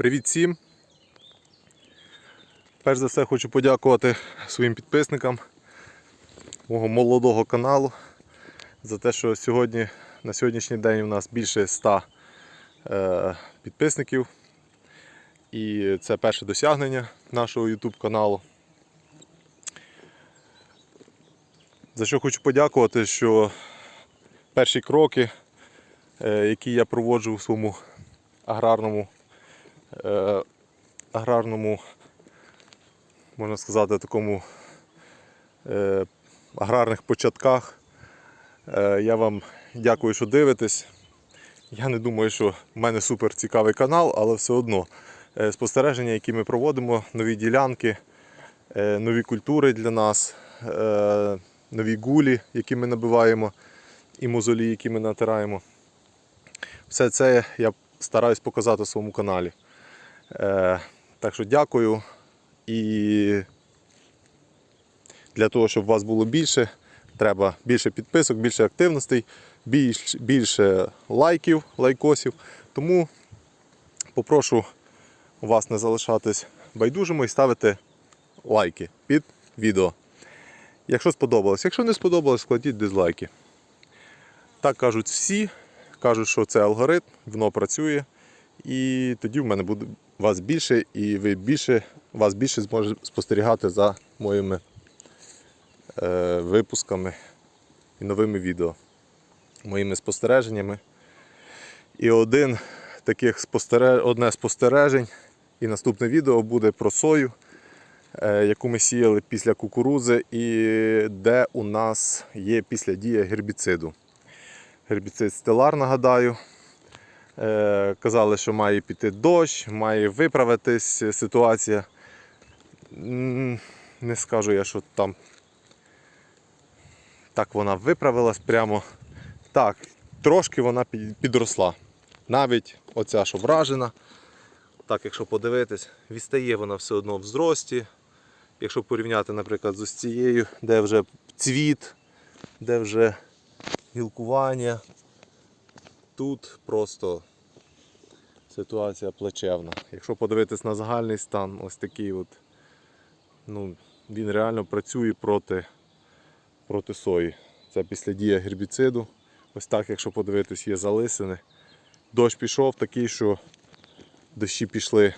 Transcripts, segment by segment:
Привіт всім! Перш за все хочу подякувати своїм підписникам мого молодого каналу за те, що сьогодні, на сьогоднішній день у нас більше 100 е, підписників. І це перше досягнення нашого YouTube каналу. За що хочу подякувати, що перші кроки, е, які я проводжу в своєму аграрному, е, аграрному, можна сказати, такому е, аграрних початках. Е, Я вам дякую, що дивитесь. Я не думаю, що в мене супер цікавий канал, але все одно спостереження, які ми проводимо, нові ділянки, нові культури для нас, нові гулі, які ми набиваємо, і мозолі, які ми натираємо. Все це я стараюсь показати в своєму каналі. Е, Так що дякую. І для того, щоб вас було більше, треба більше підписок, більше активностей, більш, більше лайків, лайкосів. Тому попрошу вас не залишатись байдужими і ставити лайки під відео. Якщо сподобалось. Якщо не сподобалось, складіть дизлайки. Так кажуть всі, кажуть, що це алгоритм, воно працює. І тоді в мене буде вас більше, і ви більше, вас більше зможе спостерігати за моїми е, випусками і новими відео, моїми спостереженнями. І один таких спостереж... одне спостережень і наступне відео буде про сою, е, яку ми сіяли після кукурудзи, і де у нас є після дія гербіциду. Гербіцид стелар, нагадаю. Е, Казали, що має піти дощ, має виправитись ситуація. Не скажу я, що там так вона виправилась прямо. Так, трошки вона підросла. Навіть оця, що вражена. Так, якщо подивитись, відстає вона все одно в зрості. Якщо порівняти, наприклад, з цією, де вже цвіт, де вже гілкування, тут просто ситуація плачевна. Якщо подивитись на загальний стан, ось такий от, ну, він реально працює проти, проти сої. Це після дія гербіциду. Ось так, якщо подивитись, є залисини. Дощ пішов такий, що дощі пішли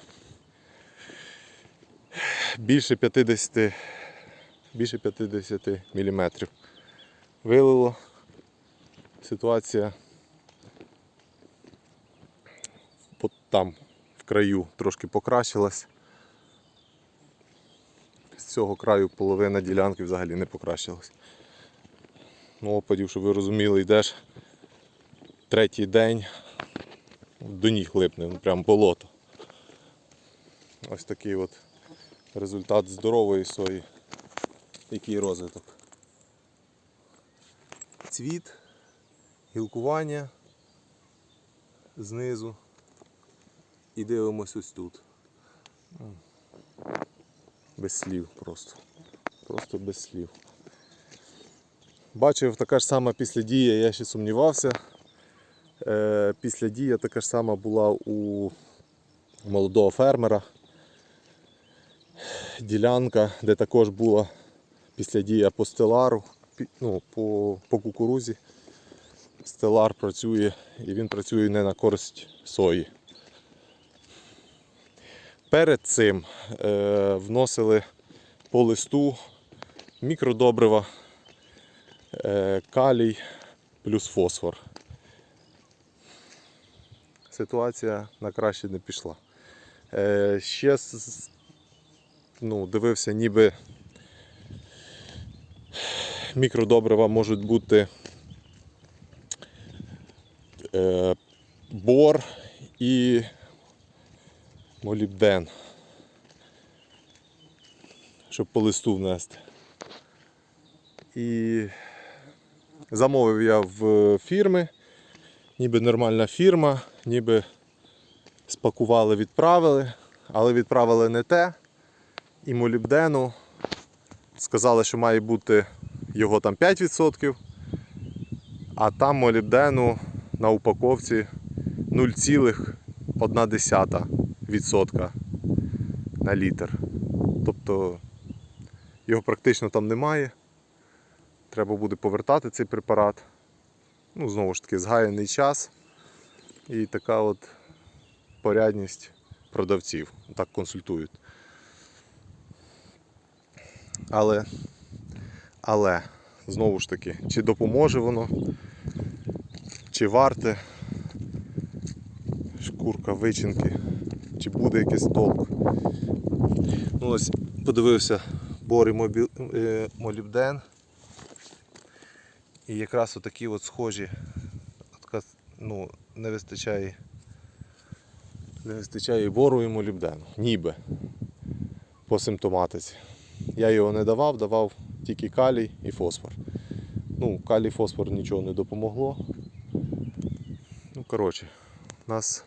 більше 50, більше 50 мм. Вилило. Ситуація от там в краю трошки покращилась. З цього краю половина ділянки взагалі не покращилась. Ну, опадів, щоб ви розуміли, йдеш третій день, до ніг липне, ну, прям болото. Ось такий от результат здорової сої, який розвиток. Цвіт, гілкування знизу і дивимось ось тут. Без слів просто. Просто без слів. Бачив така ж сама після дія, я ще сумнівався. Е, після дія така ж сама була у молодого фермера. Ділянка, де також була після дія по стелару, ну, по, по кукурузі. Стелар працює і він працює не на користь сої. Перед цим е, вносили по листу мікродобрива, е, калій плюс фосфор. Ситуація на краще не пішла. Е, ще ну, дивився, ніби мікродобрива можуть бути бор і молібден, щоб по листу внести. І замовив я в фірми, ніби нормальна фірма, ніби спакували, відправили, але відправили не те. І молібдену сказали, що має бути його там 5%, а там молібдену на упаковці 0,1%. Відсотка на літр. Тобто його практично там немає. Треба буде повертати цей препарат. Ну, знову ж таки, згаяний час і така от порядність продавців. Так консультують. Але, але, знову ж таки, чи допоможе воно, чи варте шкурка вичинки, чи буде якийсь толк. Ну, ось подивився бори е, молібден. І якраз отакі от схожі, ну, не вистачає, не вистачає і бору і молібдену, ніби по симптоматиці. Я його не давав, давав тільки калій і фосфор. Ну, калій, фосфор нічого не допомогло. Ну, коротше, у нас,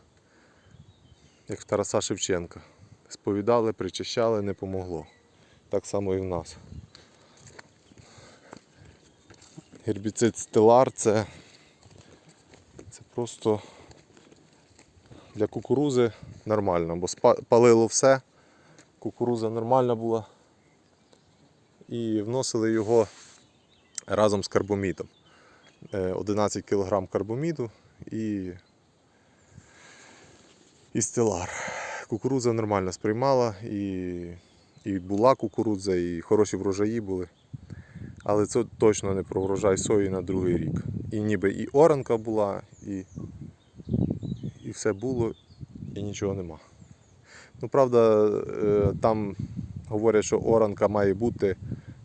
як в Тараса Шевченка, сповідали, причащали, не помогло. Так само і в нас. Гербіцид стелар це, це просто для кукурузи нормально, бо палило все, кукуруза нормальна була. І вносили його разом з карбомідом. Е, 11 кг карбоміду і, і стелар. Кукурудза нормально сприймала, і, і була кукурудза, і хороші врожаї були. Але це точно не про врожай сої на другий рік. І ніби і оранка була, і, і все було, і нічого нема. Ну, правда, е, там говорять, що оранка має бути,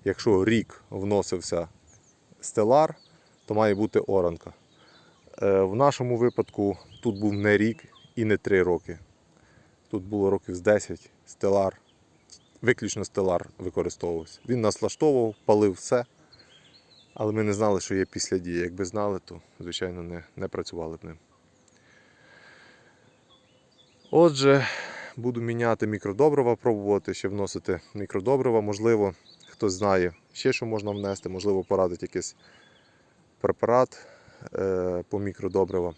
якщо рік вносився стелар, то має бути оранка. Е, В нашому випадку тут був не рік і не три роки. Тут було років з 10 стелар, виключно стелар використовувався. Він нас влаштовував, палив все. Але ми не знали, що є після дії. Якби знали, то, звичайно, не, не працювали б ним. Отже, буду міняти мікродобрива, пробувати ще вносити мікродобрива. Можливо, хтось знає ще, що можна внести, можливо, порадить якийсь препарат е, по мікродобривам.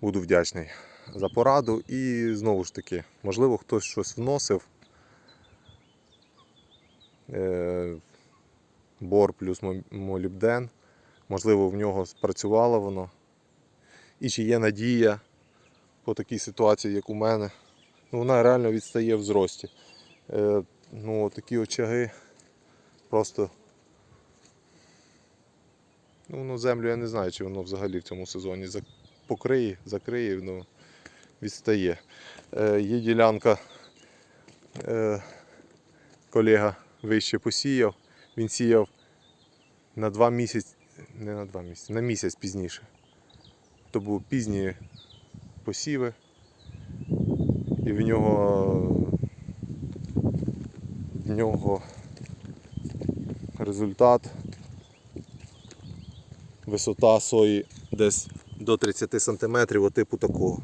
Буду вдячний за пораду. І знову ж таки, можливо, хтось щось вносив. Е, бор плюс молібден. Можливо, в нього спрацювало воно. І чи є надія по такій ситуації, як у мене. Ну, вона реально відстає в зрості. Е, ну, такі очаги просто. Ну, землю я не знаю, чи воно взагалі в цьому сезоні покриє, закриє, воно відстає. Е, є ділянка, е, колега вище посіяв. Він сіяв на два місяці, не на два місяці, на місяць пізніше. То були пізні посіви. І в нього в нього результат висота сої десь до 30 см, типу такого.